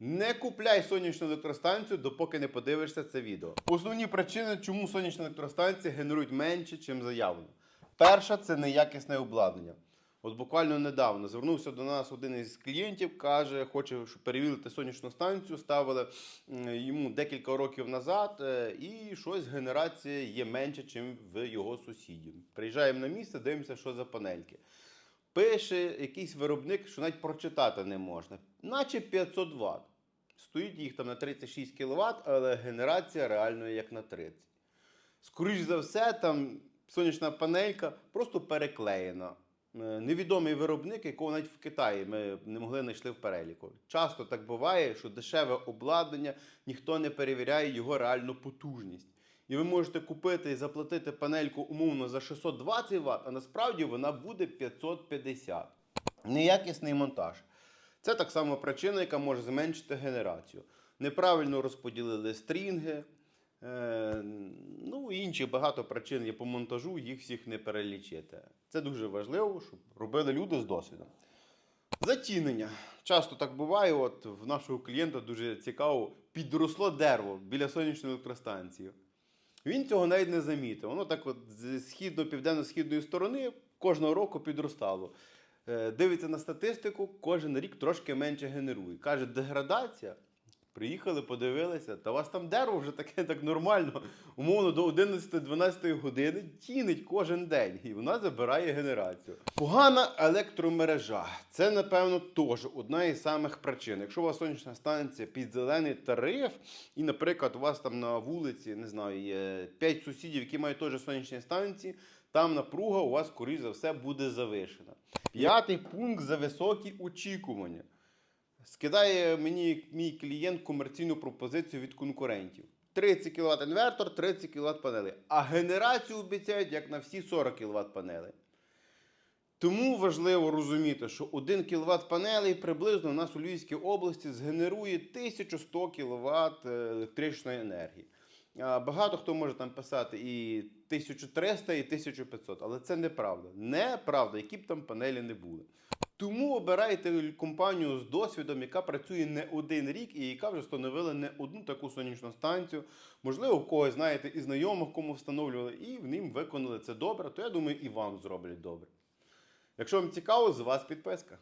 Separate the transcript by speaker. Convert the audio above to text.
Speaker 1: Не купляй сонячну електростанцію, допоки не подивишся це відео. Основні причини, чому сонячні електростанції генерують менше, ніж заявлено. Перша це неякісне обладнання. От буквально недавно звернувся до нас один із клієнтів, каже, хоче перевірити сонячну станцію. Ставили йому декілька років назад, е, і щось генерація є менше, ніж в його сусідів. Приїжджаємо на місце, дивимося, що за панельки. Пише якийсь виробник, що навіть прочитати не можна, наче 500 Вт. Стоїть їх там на 36 кВт, але генерація реально як на 30. Скоріш за все, там сонячна панелька просто переклеєна. Е, Невідомий виробник, якого навіть в Китаї ми не могли знайшли в переліку. Часто так буває, що дешеве обладнання ніхто не перевіряє його реальну потужність. І ви можете купити і заплатити панельку умовно за 620 Вт, а насправді вона буде 550. Неякісний монтаж. Це так само причина, яка може зменшити генерацію. Неправильно розподілили стрінги. Е, ну інші багато причин є по монтажу, їх всіх не перелічити. Це дуже важливо, щоб робили люди з досвідом. Затінення. Часто так буває. От в нашого клієнта дуже цікаво, підросло дерево біля сонячної електростанції. Він цього навіть не замітив. Воно так от з східно-південно-східної сторони кожного року підростало. Е, Дивиться на статистику, кожен рік трошки менше генерує. Каже, деградація. Приїхали, подивилися, та у вас там дерево вже таке так нормально. Умовно до 11-12 години тінить кожен день, і вона забирає генерацію. Погана електромережа. Це, напевно, теж одна із самих причин. Якщо у вас сонячна станція під зелений тариф, і, наприклад, у вас там на вулиці, не знаю, є 5 сусідів, які мають теж сонячні станції, там напруга у вас, скоріш за все, буде завишена. П'ятий пункт за високі очікування. Скидає мені мій клієнт комерційну пропозицію від конкурентів. 30 кВт інвертор, 30 кВт панелі. А генерацію обіцяють як на всі 40 кВт панелей. Тому важливо розуміти, що 1 кВт панелей приблизно у нас у Львівській області згенерує 1100 кВт електричної енергії. Багато хто може там писати і 1300, і 1500, але це неправда. Неправда, які б там панелі не були. Тому обирайте компанію з досвідом, яка працює не один рік і яка вже встановила не одну таку сонячну станцію. Можливо, в когось знаєте і знайомих, кому встановлювали, і в ним виконали це добре, то я думаю, і вам зроблять добре. Якщо вам цікаво, з вас підписка.